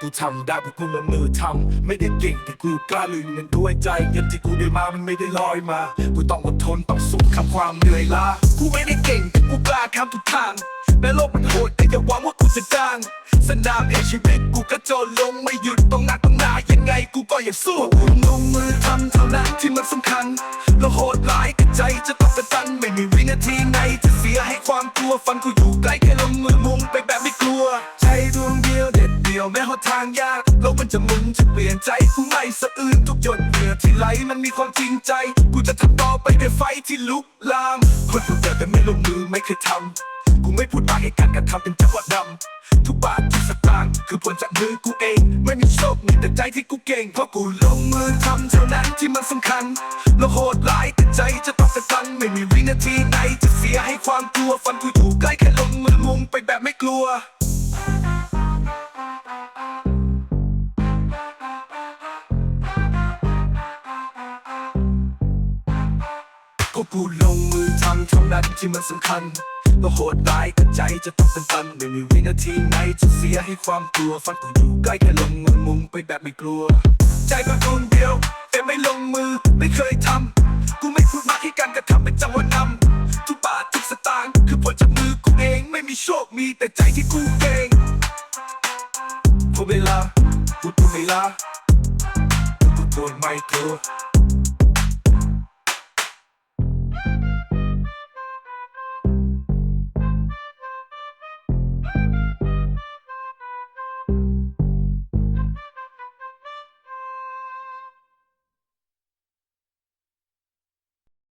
กูทำได้เพราะกูลงมือทำไม่ได้เก่งแต่กูกล้าลุยมันด้วยใจเงินที่กูได้มามันไม่ได้ลอยมา กูต้องอดทนต้องสู้กับความเหนื่อยล้ากูไม่ได้เก่งแต่กูกล้าทำทุกทางแม้โลกมันโหดแต่อย่าหวังว่ากูจะดังสนามเอชีวิตกูก็โจนลงไม่หยุดต้องหนักต้องหนายังไงกูก็ยังสู้กูลงมือทำเท่านั้นที่มันสำคัญแล้วโหดร้ายกับใจจะต้องกระตันไม่มีวินาทีไหนจะเสียให้ความกลัวฟันกูากโลกมันจะหมุนจะเปลี่ยนใจกูไม่สะอื้นทุกหยดเหงื่อที่ไหลมันมีความจริงใจ กูจะทำต่อไปด้วยไฟที่ลุกลาม คนพูดเยอแต่ไม่ลงมือไม่เคยทำกูไม่พูดมากให้การกระทำเป็นจังหวะดำทุกบาททุกสตางค์คือผลจากมือกูเอง ไม่มีโชคมีแต่ใจที่กูเก่งเพราะกูลงมือทำเท่านั้นที่มันสำคัญแล้วโหดร้ายแต่ใจจะต้องกระตันไม่มีวินาทีไหนจะเสียให้ความกลัวฟันกูอยู่ใกล้แค่ลงมือมุ่งไปแบบไม่กลัว ก็กูลงมือทำเท่านั้นที่มันสำคัญแล้วโหดร้ายกับใจจะต้องเป็นตันไม่มีวินาทีไหนจะเสียให้ความกลัวฟันกูอยู่ใกล้แค่ลงมือมุงไปแบบไม่กลัว ใจก็ดวงเดียวแต่ไม่ลงมือไม่เคยทำกูไม่พูดมากให้การกระทำเป็นจังหวะนำทุกบาททุกสตางค์คือผลจากมือกูเองไม่มีโชคมีแต่ใจที่กูเก่งพอเวลาพูดพูดเวลาพูดพูดไม่กลัว